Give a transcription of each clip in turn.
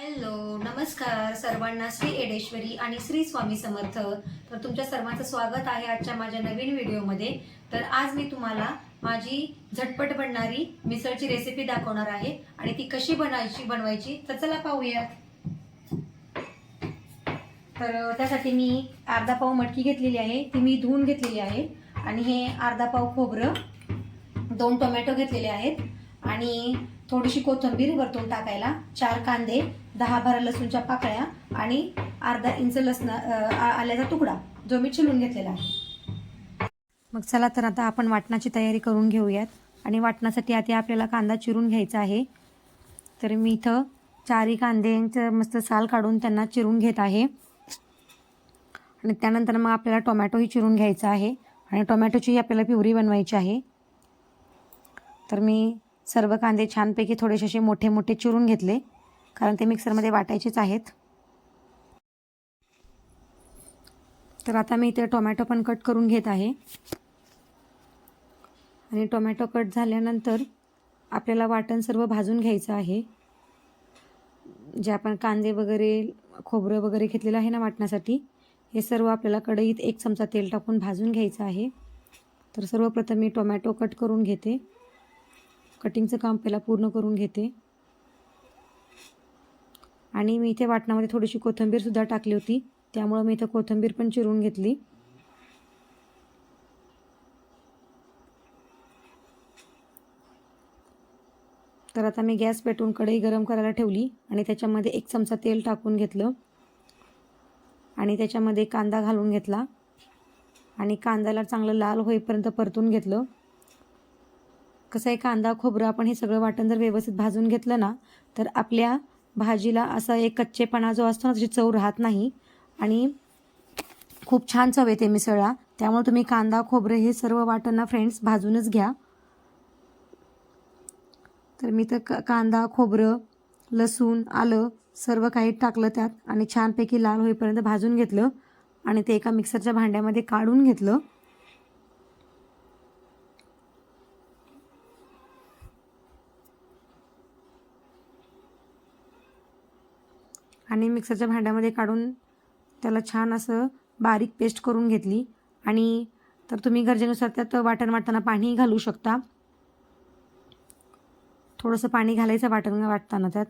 Hello नमस्कार सर्वांना श्री एडेश्वरी आणि श्री स्वामी समर्थ. तर तुमच्या सर्वांचं स्वागत आहे आजच्या माझ्या नवीन व्हिडिओमध्ये. तर आज मी तुम्हाला माझी झटपट बनणारी मिसळची रेसिपी दाखवणार आहे आणि ती कशी बनायची बनवायची तर चला पाहूयात. तर त्यासाठी मी अर्धा पाव मटकी घेतलेली आहे ती मी धुवून घेतलेली आहे. आणि हे अर्धा पाव खोबरं दोन टोमॅटो घेतलेले आहेत. आणि थोडीशी कोथिंबीर वरतून टाकायला चार कांदे दहा बारा लसूणच्या पाकळ्या आणि अर्धा इंच लसणा आल्याचा तुकडा जो मी चिलून घेतलेला आहे. मग चला तर आता आपण वाटणाची तयारी करून घेऊयात. आणि वाटणासाठी आधी आपल्याला कांदा चिरून घ्यायचा आहे. तर मी इथं चारही कांद्यांचं मस्त साल काढून त्यांना चिरून घेत आहे. आणि त्यानंतर मग आपल्याला टोमॅटोही चिरून घ्यायचा आहे. आणि टोमॅटोचीही आपल्याला प्युरी बनवायची आहे. तर मी सर्व कांदे छानपैकी थोडेसे असे मोठे मोठे चिरून घेतले. कारण ते मिक्सरमध्ये वाटायचेच आहेत. तर आता मी इथे टोमॅटो पण कट करून घेत आहे. आणि टोमॅटो कट झाल्यानंतर आपल्याला वाटण सर्व भाजून घ्यायचं आहे. जे आपण कांदे वगैरे खोबरं वगैरे घेतलेलं आहे ना वाटण्यासाठी हे सर्व आपल्याला कढईत एक चमचा तेल टाकून भाजून घ्यायचं आहे. तर सर्वप्रथम मी टोमॅटो कट करून घेते. कटिंगचं काम पहिला पूर्ण करून घेते. आणि मी इथे वाटणामध्ये थोडीशी कोथिंबीरसुद्धा टाकली होती. त्यामुळं मी इथं कोथिंबीर पण चिरून घेतली. तर आता मी गॅस पेटवून कढई गरम करायला ठेवली आणि त्याच्यामध्ये एक चमचा तेल टाकून घेतलं. आणि त्याच्यामध्ये कांदा घालून घेतला. आणि कांद्याला चांगलं लाल होईपर्यंत परतून घेतलं. कसं आहे कांदा खोबरं आपण हे सगळं वाटण जर व्यवस्थित भाजून घेतलं ना तर आपल्या भाजीला असा एक कच्चेपणा जो असतो ना त्याची चव राहत नाही. आणि खूप छान चव येते मिसळला. त्यामुळे तुम्ही कांदा खोबरं हे सर्व वाटण ना फ्रेंड्स भाजूनच घ्या. तर मी तर क- कांदा खोबरं लसूण आलं सर्व काही टाकलं त्यात आणि छानपैकी लाल होईपर्यंत भाजून घेतलं आणि ते एका मिक्सरच्या भांड्यामध्ये काढून घेतलं. आणि मिक्सरच्या भांड्यामध्ये काढून त्याला छान असं बारीक पेस्ट करून घेतली. आणि तर तुम्ही गरजेनुसार त्यात वाटण वाटताना पाणीही घालू शकता. थोडंसं पाणी घालायचं वाटण वाटताना त्यात.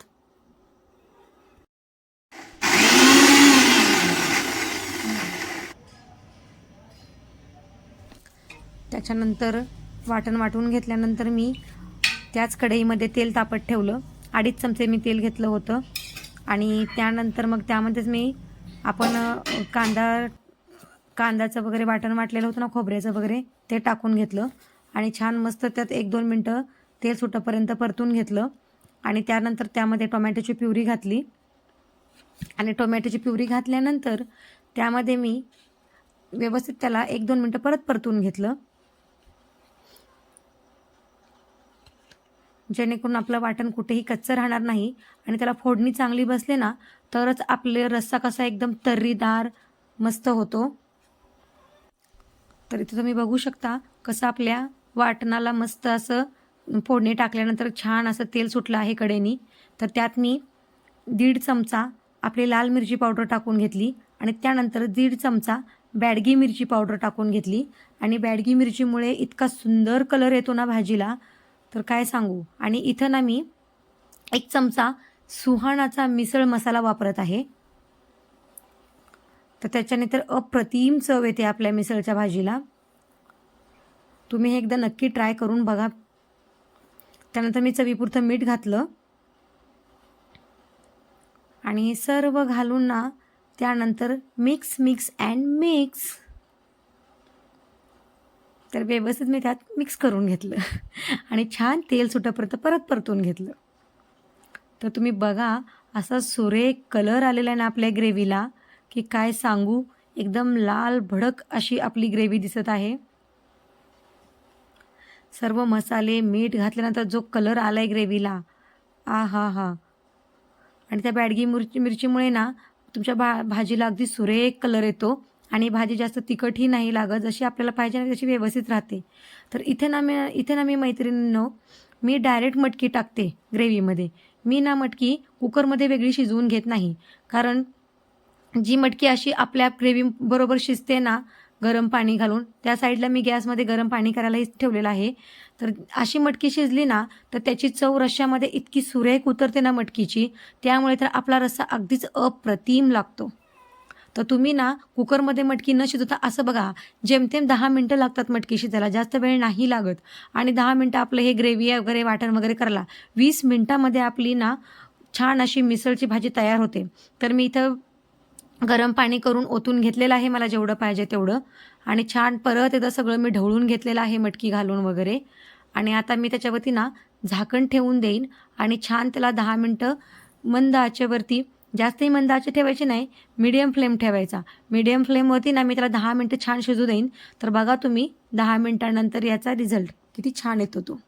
त्याच्यानंतर वाटण वाटून घेतल्यानंतर मी त्याच कढईमध्ये तेल तापत ठेवलं. अडीच चमचे मी तेल घेतलं होतं. आणि त्यानंतर मग त्यामध्येच मी आपण कांदा कांद्याचं वगैरे वाटण वाटलेलं होतं ना खोबऱ्याचं वगैरे ते टाकून घेतलं. आणि छान मस्त त्यात एक दोन मिनटं तेल सुटपर्यंत परतून घेतलं. आणि त्यानंतर त्यामध्ये टोमॅटोची प्युरी घातली. आणि टोमॅटोची प्युरी घातल्यानंतर त्यामध्ये मी व्यवस्थित त्याला एक दोन मिनटं परत परतून घेतलं. जेणेकरून आपलं वाटण कुठेही कच्चं राहणार नाही आणि त्याला फोडणी चांगली बसले ना तरच आपले रस्सा कसा एकदम तर्रीदार मस्त होतो. तर इथे तुम्ही बघू शकता कसं आपल्या वाटणाला मस्त असं फोडणी टाकल्यानंतर छान असं तेल सुटलं आहे कडेनी. तर त्यात मी दीड चमचा आपली लाल मिरची पावडर टाकून घेतली आणि त्यानंतर दीड चमचा बॅडगी मिरची पावडर टाकून घेतली. आणि बॅडगी मिरचीमुळे इतका सुंदर कलर येतो ना भाजीला तर काय सांगू? आणि इथं ना मी एक चमचा सुहाणाचा मिसळ मसाला वापरत आहे. तर त्याच्याने तर अप्रतिम चव येते आपल्या मिसळच्या भाजीला. तुम्ही हे एकदा नक्की ट्राय करून बघा. त्यानंतर मी चवीपुरतं मीठ घातलं. आणि हे सर्व घालून ना त्यानंतर मिक्स मिक्स अँड मिक्स तर व्यवस्थित मी त्यात मिक्स करून घेतलं. आणि छान तेल सुटेपर्यंत परत परतून घेतलं. तर तुम्ही बघा असा सुरेख कलर आलेला आहे ना आपल्या ग्रेव्हीला की काय सांगू? एकदम लाल भडक अशी आपली ग्रेव्ही दिसत आहे. सर्व मसाले मीठ घातल्यानंतर जो कलर आला आहे ग्रेव्हीला आ हा. हा आणि त्या बॅडगी मिरची मिरचीमुळे ना तुमच्या भा भाजीला अगदी सुरेख कलर येतो. आणि भाजी जास्त तिखटही नाही लागत. जशी आपल्याला पाहिजे ना तशी व्यवस्थित राहते. तर इथे ना मी इथे ना मी मैत्रिणींनो मी डायरेक्ट मटकी टाकते ग्रेव्हीमध्ये मी ना मटकी कुकरमध्ये वेगळी शिजवून घेत नाही. कारण जी मटकी अशी आपल्या ग्रेव्ही बरोबर शिजते ना गरम पाणी घालून त्या साईडला मी गॅसमध्ये गरम पाणी करायलाही ठेवलेलं आहे. तर अशी मटकी शिजली ना तर त्याची चव रश्श्यामध्ये इतकी सुरेख उतरते ना मटकीची त्यामुळे तर आपला रस्सा अगदीच अप्रतिम लागतो. तर तुम्ही ना कुकरमध्ये मटकी न शिजवता असं बघा जेमतेम दहा मिनटं लागतात मटकी शिजायला जास्त वेळ नाही लागत. आणि दहा मिनटं आपलं हे ग्रेव्ही वगैरे वाटण वगैरे करला वीस मिनटामध्ये आपली ना छान अशी मिसळची भाजी तयार होते. तर मी इथं गरम पाणी करून ओतून घेतलेलं आहे मला जेवढं पाहिजे तेवढं. आणि छान परत एकदा सगळं मी ढवळून घेतलेलं आहे मटकी घालून वगैरे. आणि आता मी त्याच्यावरती ना झाकण ठेवून देईन. आणि छान त्याला दहा मिनटं मंद आचेवरती जास्तही मंदाची ठेवायची नाही मीडियम फ्लेम ठेवायचा. मीडियम फ्लेमवरती ना मी त्याला दहा मिनटं छान शिजू देईन. तर बघा तुम्ही दहा मिनटानंतर याचा रिझल्ट किती छान येतो तो.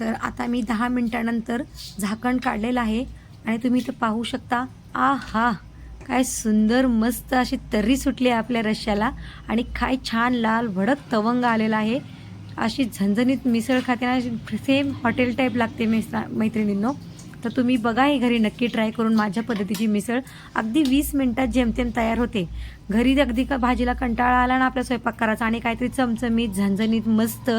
तर आता मी दहा मिनटानंतर झाकण काढलेलं आहे. आणि तुम्ही इथं पाहू शकता आ हा काय सुंदर मस्त अशी तर्री सुटली आहे आपल्या रश्श्याला आणि काय छान लाल भडक तवंग आलेला आहे. अशी झणझणीत मिसळ खाताना सेम हॉटेल टाईप लागते मिसळ मैत्रिणींनो. तर तुम्ही बघा हे घरी नक्की ट्राय करून माझ्या पद्धतीची मिसळ. अगदी वीस मिनटात जेमतेम तयार होते. घरी अगदी का भाजीला कंटाळा आला ना आपल्या स्वयंपाक करायचा आणि काहीतरी चमचमीत झणझणीत मस्त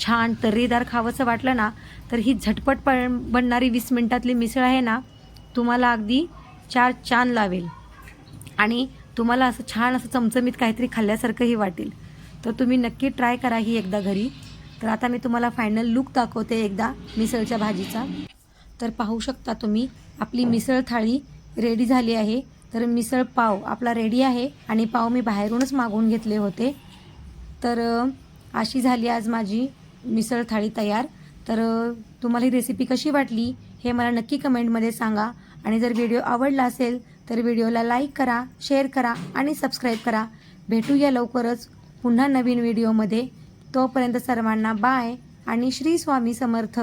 छान तर्रीदार खावंसं वाटलं ना तर ही झटपट पण बनणारी वीस मिनटातली मिसळ आहे ना तुम्हाला अगदी चार चान लावेल. आणि तुम्हाला असं छान असं चमचमीत काहीतरी खाल्ल्यासारखंही वाटेल. तर तुम्ही नक्की ट्राय करा ही एकदा घरी. तर आता मी तुम्हाला फायनल लुक दाखवते एकदा मिसळच्या भाजीचा. तर पाहू शकता तुम्ही आपली मिसळ थाळी रेडी झाली आहे. तर मिसळ पाव आपला रेडी आहे आणि पाव मी बाहेरूनच मागवून घेतले होते. तर अशी झाली आज माझी मिसळ थाळी तयार. तर तुम्हाला ही रेसिपी कशी वाटली हे मला नक्की कमेंटमध्ये सांगा. आणि जर व्हिडिओ आवडला असेल तर व्हिडिओला लाईक करा शेअर करा आणि सबस्क्राईब करा. भेटूया लवकरच पुन्हा नवीन व्हिडिओमध्ये. तोपर्यंत सर्वांना बाय आणि श्री स्वामी समर्थ.